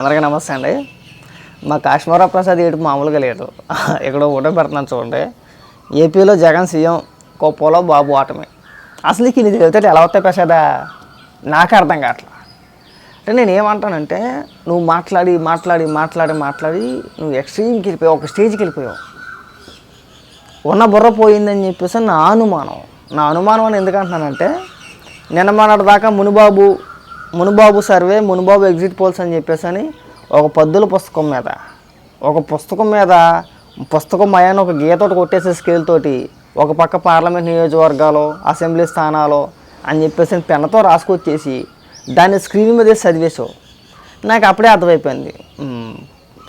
అందరికీ నమస్తే అండి. మా కాశ్మీరా ప్రసాద్ ఏడుపు మామూలుగా లేదు. ఇక్కడ ఓటమి పెడుతున్నాను చూడండి. ఏపీలో జగన్ సీఎం కోపోలో బాబు ఆటమే అసలు నీకు ఇది వెళ్తే ఎలా వస్తాయి ప్రసాదా? నాకు అర్థం కావట్లా. అంటే నేను ఏమంటానంటే నువ్వు మాట్లాడి మాట్లాడి మాట్లాడి మాట్లాడి నువ్వు ఎక్స్ట్రీమ్కి వెళ్ళిపోయావు ఒక స్టేజ్కి వెళ్ళిపోయావు. ఉన్న బుర్ర పోయిందని చెప్పేసి నా అనుమానం. నా అనుమానం అని ఎందుకంటున్నానంటే నిన్న మొన్నటి దాకా మునుబాబు మునుబాబు సర్వే మునుబాబు ఎగ్జిట్ పోల్స్ అని చెప్పేసి అని ఒక పద్దుల పుస్తకం మీద ఒక పుస్తకం మీద పుస్తకం మయాన్ని ఒక గీతోటి కొట్టేసే స్కేల్ తోటి ఒక పక్క పార్లమెంట్ నియోజకవర్గాలు అసెంబ్లీ స్థానాలు అని చెప్పేసి పెన్నుతో రాసుకొచ్చేసి దాన్ని స్క్రీన్ మీద చదివేసావు నాకు అప్పుడే అర్థమైపోయింది.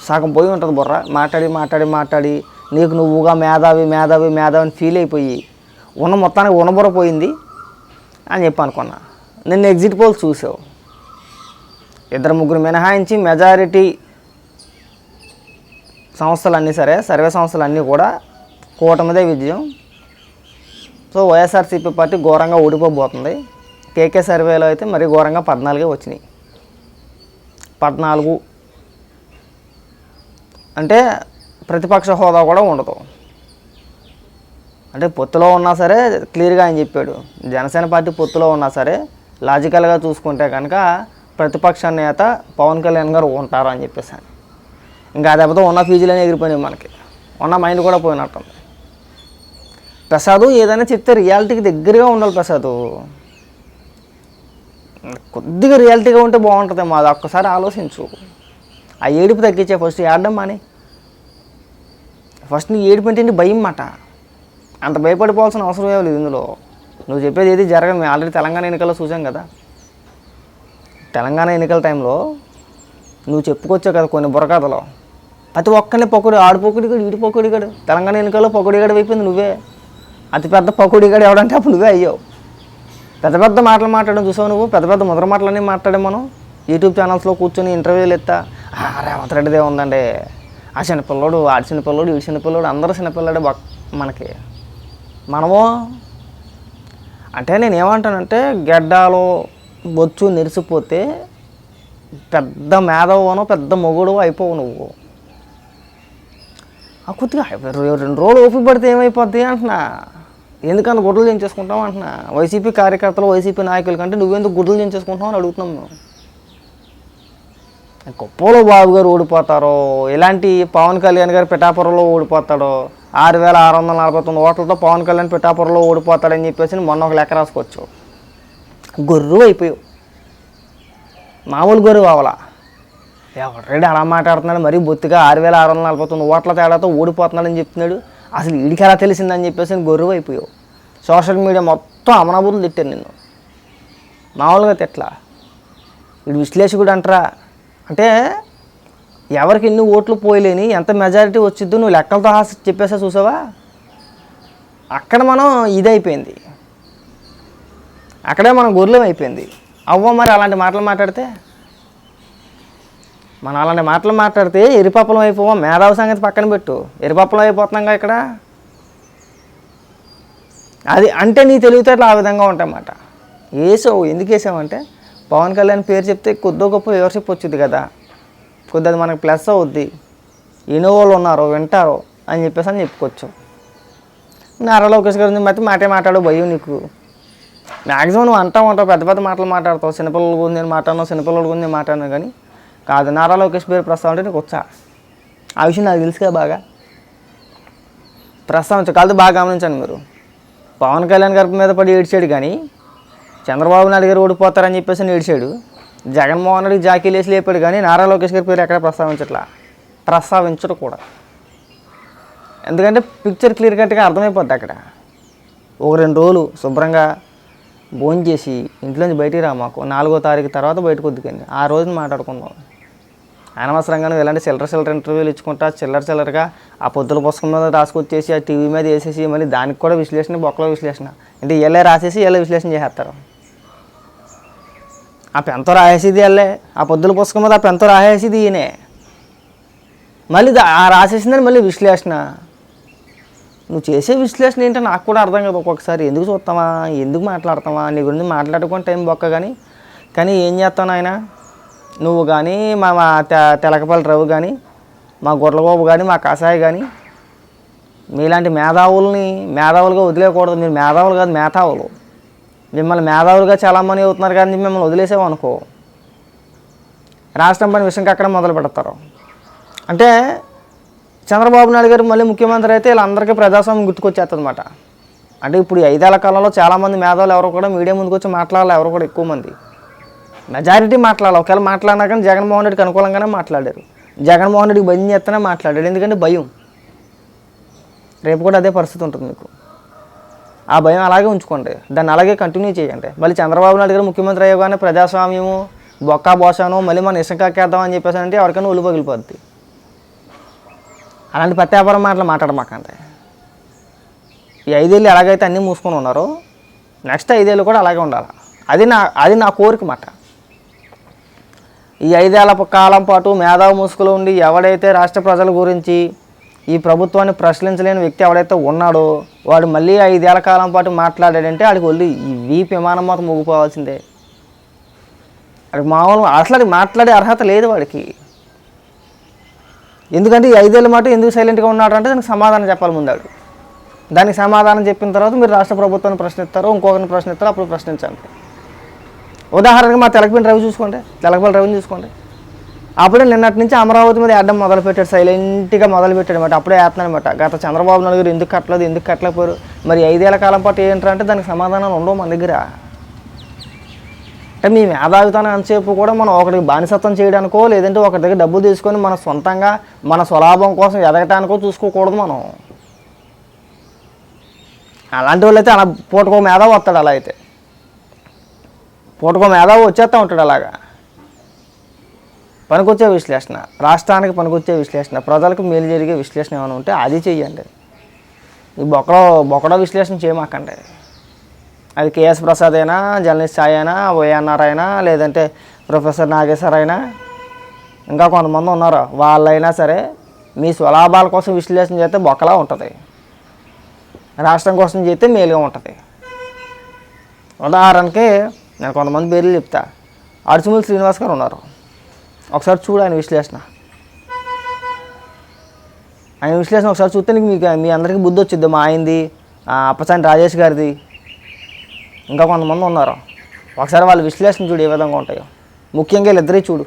సగం పోయి ఉంటుంది బుర్ర. మాట్లాడి మాట్లాడి మాట్లాడి నీకు నువ్వుగా మేధావి మేధావి మేధావి అని ఫీల్ అయిపోయి ఉన్న మొత్తానికి ఉన్నబుర్ర పోయింది అని చెప్పి అనుకున్నా. నిన్న ఎగ్జిట్ పోల్స్ చూసావు. ఇద్దరు ముగ్గురు మినహాయించి మెజారిటీ సంస్థలన్నీ సరే సర్వే సంస్థలు అన్నీ కూడా కూటమిదే విజయం. సో వైఎస్ఆర్సీపీ పార్టీ ఘోరంగా ఓడిపోబోతుంది కేకే సర్వేలో అయితే మరీ ఘోరంగా పద్నాలుగే వచ్చినాయి. పద్నాలుగు. అంటే ప్రతిపక్ష హోదా కూడా ఉండదు. అంటే పొత్తులో ఉన్నా సరే క్లియర్గా ఆయన చెప్పాడు. జనసేన పార్టీ పొత్తులో ఉన్నా సరే లాజికల్గా చూసుకుంటే కనుక ప్రతిపక్ష నేత పవన్ కళ్యాణ్ గారు ఉంటారు అని చెప్పేసి అని. ఇంకా దెబ్బతో ఉన్న ఫీజులనే ఎగిరిపోయినాయి మనకి. ఉన్న మైండ్ కూడా పోయినట్టుంది. ప్రసాదు ఏదైనా చెప్తే రియాలిటీకి దగ్గరగా ఉండాలి ప్రసాదు. కొద్దిగా రియాలిటీగా ఉంటే బాగుంటుంది మాది. ఒక్కసారి ఆలోచించు. ఆ ఏడుపు తగ్గించే ఫస్ట్ ఏడడం మాని. ఫస్ట్ నీ ఏడుపు అంటే భయం మాట అంత భయపడిపోవాల్సిన అవసరం ఏమీ లేదు ఇందులో. నువ్వు చెప్పేది ఏది జరగదు. మేము ఆల్రెడీ తెలంగాణ ఎన్నికల్లో చూసాం కదా. తెలంగాణ ఎన్నికల టైంలో నువ్వు చెప్పుకొచ్చావు కదా కొన్ని బుర్రకథలు. ప్రతి ఒక్కరిని పొకుడు ఆడు పొకుడిగాడు ఈడు పొకుడిగాడు తెలంగాణ ఎన్నికల్లో పొకుడిగాడు అయిపోయింది నువ్వే. అతి పెద్ద పొకుడిగాడు ఎవడంటే అప్పుడు నువ్వే అయ్యావు. పెద్ద పెద్ద మాటలు మాట్లాడడం చూసావు నువ్వు? పెద్ద పెద్ద ముద్ర మాటలన్నీ మాట్లాడాం మనం. యూట్యూబ్ ఛానల్స్లో కూర్చొని ఇంటర్వ్యూలు ఎత్తా "ఆ, రేవంత్ రెడ్డిదే ఉందండి ఆ చిన్నపిల్లోడు ఆడి చిన్నపిల్లోడు ఈ చిన్నపిల్లోడు అందరూ చిన్నపిల్లాడే మనకి. మనము అంటే నేను ఏమంటానంటే గెడ్డాలో బొచ్చు నెరిసిపోతే పెద్ద మేధవను పెద్ద మొగుడు అయిపోవు నువ్వు. ఆ కొద్దిగా రెండు రోజులు ఓపిక పడితే ఏమైపోద్ది అంటున్నా. ఎందుకంత గుడ్డలు చేయించేసుకుంటాం అంటున్నా. వైసీపీ కార్యకర్తలు వైసీపీ నాయకుల కంటే నువ్వెందుకు గుడ్డలు చేయించేసుకుంటావు అని అడుగుతున్నాం మేము. గొప్పలో బాబు గారు ఓడిపోతారో ఇలాంటి పవన్ కళ్యాణ్ గారు పిఠాపురంలో ఓడిపోతాడో ఆరు వేల ఆరు వందల నలభై తొమ్మిది ఓట్లతో పవన్ కళ్యాణ్ పిఠాపురంలో ఓడిపోతాడని చెప్పేసి మొన్న ఒక లెక్క రాసుకోవచ్చు. గొర్రు అయిపోయావు. మామూలు గొర్రు అవలా ఎవడ్రెడ్డి అలా మాట్లాడుతున్నాడు? మరీ బొత్తిగా ఆరు వేల ఆరు వందల నలభై తొమ్మిది ఓట్ల తేడాతో ఓడిపోతున్నాడని చెప్తున్నాడు. అసలు వీడికి ఎలా తెలిసిందని చెప్పేసి గొర్రె అయిపోయావు. సోషల్ మీడియా మొత్తం అమనాబుద్ధులు తిట్టాను నిన్ను. మామూలుగా తిట్లా వీడు విశ్లేషకుడు అంటారా. అంటే ఎవరికి ఎన్ని ఓట్లు పోయలేని ఎంత మెజారిటీ వచ్చిద్దో నువ్వు లెక్కలతో హాస్ చెప్పేసా చూసావా? అక్కడ మనం ఇదైపోయింది. అక్కడే మనం గొర్రెలం అయిపోయింది. అవ్వ మరి అలాంటి మాటలు మాట్లాడితే? మనం అలాంటి మాటలు మాట్లాడితే ఎరిపప్పలం అయిపోవాం? మేధావి సంగతి పక్కన పెట్టు. ఎరిపప్పలం అయిపోతున్నాగా ఇక్కడ? అది అంటే నీ తెలివితేటలు ఆ విధంగా ఉంటాయన్నమాట. వేసావు ఎందుకు వేసావంటే పవన్ కళ్యాణ్ పేరు చెప్తే కొద్దో గొప్ప వ్యూవర్షిప్ వచ్చింది కదా. కొద్ది అది మనకు ప్లస్ అవుద్ది. ఇన్నోవాళ్ళు ఉన్నారు వింటారు అని చెప్పేసి అని చెప్పుకోవచ్చు. నారా లోకేష్ గారి గురించి మాటే మాట్లాడు భయం నీకు. మ్యాక్సిమం నువ్వు అంటా ఉంటావు పెద్ద పెద్ద మాటలు మాట్లాడతావు. చిన్నపిల్లల గురించి నేను మాట్లాడినావు చిన్నపిల్లల గురించి నేను మాట్లాడినా కానీ కాదు నారా లోకేష్ పేరు ప్రస్తావన అంటే నీకు వచ్చా? ఆ విషయం నాకు తెలుసు కదా బాగా. ప్రస్తావించు కాదు బాగా గమనించండి మీరు. పవన్ కళ్యాణ్ గారి మీద పడి ఏడ్చాడు కానీ చంద్రబాబు నాయుడు గారు ఓడిపోతారని చెప్పేసి ఏడ్చాడు. జగన్మోహన్ రెడ్డి జాకీలు వేసి లేపాడు కానీ నారా లోకేష్ గారి పేరు ఎక్కడ ప్రస్తావించట్లా? ప్రస్తావించడు కూడా. ఎందుకంటే పిక్చర్ క్లియర్ కట్గా అర్థమైపోద్ది అక్కడ. ఒక రెండు రోజులు శుభ్రంగా భోజనం చేసి ఇంట్లోంచి బయటికి రా మాకు. నాలుగో తారీఖు తర్వాత బయటకు వద్దుకండి ఆ రోజున మాట్లాడుకుందాం. అనవసరంగా ఇలాంటి చిల్లర చిల్లర ఇంటర్వ్యూలు ఇచ్చుకుంటా చిల్లర చిల్లరగా ఆ పొద్దుల పుస్తకం మీద రాసుకొచ్చేసి ఆ టీవీ మీద వేసేసి మళ్ళీ దానికి కూడా విశ్లేషణ బొక్కల విశ్లేషణ. అంటే ఎల్లే రాసేసి ఎల్లే విశ్లేషణ చేసేస్తారు. ఆ పెంతో రాసేది ఎల్లే ఆ పొద్దుల పుస్తకం మీద ఆ పెంతో రాసేది ఈయనే. మళ్ళీ ఆ రాసేసిందని మళ్ళీ విశ్లేషణ. నువ్వు చేసే విశ్లేషణ ఏంటో నాకు కూడా అర్థం కాదు ఒక్కొక్కసారి. ఎందుకు చూస్తావా? ఎందుకు మాట్లాడతావా? నీ గురించి మాట్లాడుకుని టైం బొక్క కానీ కానీ ఏం చేస్తావు నాయన? నువ్వు కానీ మా మా తెలకపల్లి రవి కానీ మా గొర్రెలబాబు కానీ మా కషాయి కానీ మీలాంటి మేధావుల్ని మేధావులుగా వదిలేయకూడదు. మీరు మేధావులు కాదు మేధావులు. మిమ్మల్ని మేధావులుగా చాలామంది అవుతున్నారు కానీ మిమ్మల్ని వదిలేసామనుకో రాష్ట్రం పని విషయం అక్కడ మొదలు పెడతారు. అంటే చంద్రబాబు నాయుడు గారు మళ్ళీ ముఖ్యమంత్రి అయితే వీళ్ళందరికీ ప్రజాస్వామ్యం గుర్తుకొచ్చేస్తుందన్నమాట అంటే ఇప్పుడు ఐదేళ్ళ కాలంలో చాలామంది మేధావులు ఎవరు కూడా మీడియా ముందుకు వచ్చి మాట్లాడాలి ఎవరు కూడా ఎక్కువ మంది. మెజారిటీ మాట్లాడాలి ఒకవేళ మాట్లాడినా కానీ జగన్మోహన్ రెడ్డికి అనుకూలంగానే మాట్లాడారు. జగన్మోహన్ రెడ్డికి భయం చేస్తేనే మాట్లాడాడు ఎందుకంటే భయం. రేపు కూడా అదే పరిస్థితి ఉంటుంది మీకు. ఆ భయం అలాగే ఉంచుకోండి దాన్ని అలాగే కంటిన్యూ చేయండి. మళ్ళీ చంద్రబాబు నాయుడు గారు ముఖ్యమంత్రి అయ్యగానే ప్రజాస్వామ్యము బొక్కా బోసాను మళ్ళీ మనం ఇసుక అని చెప్పేసి అంటే ఎవరికైనా ఒళ్ళు పగిలిపోద్ది. అలాంటి పత్యాపారం మాటలు మాట్లాడమాకండి ఈ ఐదేళ్ళు ఎలాగైతే అన్నీ మూసుకొని ఉన్నారో నెక్స్ట్ ఐదేళ్ళు కూడా అలాగే ఉండాలి? అది నా అది నా కోరిక మాట. ఈ ఐదేళ్ళ కాలం పాటు మేధావు ముసుగులో ఉండి ఎవడైతే రాష్ట్ర ప్రజల గురించి ఈ ప్రభుత్వాన్ని ప్రశ్నించలేని వ్యక్తి ఎవడైతే ఉన్నాడో వాడు మళ్ళీ ఐదేళ్ళ కాలం పాటు మాట్లాడాడంటే వాడికి ఒళ్ళు ఈ వీపు విమానం మాకు ముగిపోవాల్సిందే. అది మామూలు అసలు అది మాట్లాడే అర్హత లేదు వాడికి. ఎందుకంటే ఈ ఐదేళ్ళ మాట ఎందుకు సైలెంట్గా ఉన్నాడు అంటే దానికి సమాధానం చెప్పాలి ముందాడు దానికి సమాధానం చెప్పిన తర్వాత మీరు రాష్ట్ర ప్రభుత్వాన్ని ప్రశ్నిస్తారు ఇంకొకరిని ప్రశ్నిస్తారు అప్పుడు ప్రశ్నించండి. ఉదాహరణకి మా తెలకపల్లి రవి చూసుకోండి. తెలకపల్లి రవిని చూసుకోండి. అప్పుడే నిన్నటి నుంచి అమరావతి మీద అడ్డం మొదలు పెట్టాడు సైలెంట్గా మొదలుపెట్టాడు అనమాట అప్పుడే వేస్తున్నాను గత చంద్రబాబు నాయుడు గారు ఎందుకు కట్టలేదు ఎందుకు కట్టలేకపోయారు మరి ఐదేళ్ళ కాలం పాటు ఏంటంటే దానికి సమాధానాలు ఉండవు మన దగ్గర. అంటే మీ మేధావితనం అంతసేపు కూడా మనం ఒకరికి బానిసత్వం చేయడానికో లేదంటే ఒకరి దగ్గర డబ్బులు తీసుకొని మన సొంతంగా మన స్వలాభం కోసం ఎదగటానికో చూసుకోకూడదు మనం. అలాంటి వాళ్ళైతే అలా పూటకో మేధావి వస్తాడు అలా అయితే. పూటకో మేధావి వచ్చేస్తూ ఉంటాడు అలాగా. పనికొచ్చే విశ్లేషణ రాష్ట్రానికి పనికొచ్చే విశ్లేషణ ప్రజలకు మేలు జరిగే విశ్లేషణ ఏమైనా ఉంటే అది చెయ్యండి. ఈ బొక్కడో బొక్కడో విశ్లేషణ చేయమాకండి. అది కేఎస్ ప్రసాద్ అయినా జర్నలిస్ట్ సాయి అయినా వైఎన్ఆర్ అయినా లేదంటే ప్రొఫెసర్ నాగేశ్వర్ అయినా ఇంకా కొంతమంది ఉన్నారు. వాళ్ళైనా సరే మీ స్వలాభాల కోసం విశ్లేషణ చేస్తే బొక్కలా ఉంటుంది. రాష్ట్రం కోసం చేస్తే మేలుగా ఉంటుంది. ఉదాహరణకి నేను కొంతమంది పేర్లు చెప్తా. అడుచుమూలి శ్రీనివాస్ గారు ఉన్నారు. ఒకసారి చూడు ఆయన విశ్లేషణ. ఆయన విశ్లేషణ ఒకసారి చూస్తే నీకు మీకు మీ అందరికీ బుద్ధి వచ్చింది మా ఆయనది అప్పసాని రాజేష్ గారిది ఇంకా కొంతమంది ఉన్నారు. ఒకసారి వాళ్ళ విశ్లేషణ చూడు ఏ విధంగా ఉంటాయో. ముఖ్యంగా వీళ్ళిద్దరే చూడు.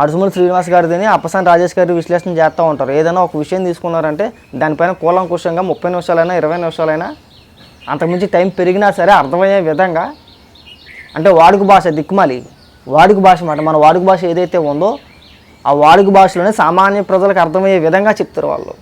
అడుసుమూలి శ్రీనివాస్ గారిదని అప్పసాని రాజేష్ గారి విశ్లేషణ చేస్తూ ఉంటారు. ఏదైనా ఒక విషయం తీసుకున్నారంటే దానిపైన కూలంకుషంగా ముప్పై నిమిషాలైనా ఇరవై నిమిషాలైనా అంతకుమించి టైం పెరిగినా సరే అర్థమయ్యే విధంగా అంటే వాడుక భాష దిక్కుమాలి. వాడుక భాష మాట మన వాడుక భాష ఏదైతే ఉందో ఆ వాడుక భాషలోనే సామాన్య ప్రజలకు అర్థమయ్యే విధంగా చెప్తారు వాళ్ళు.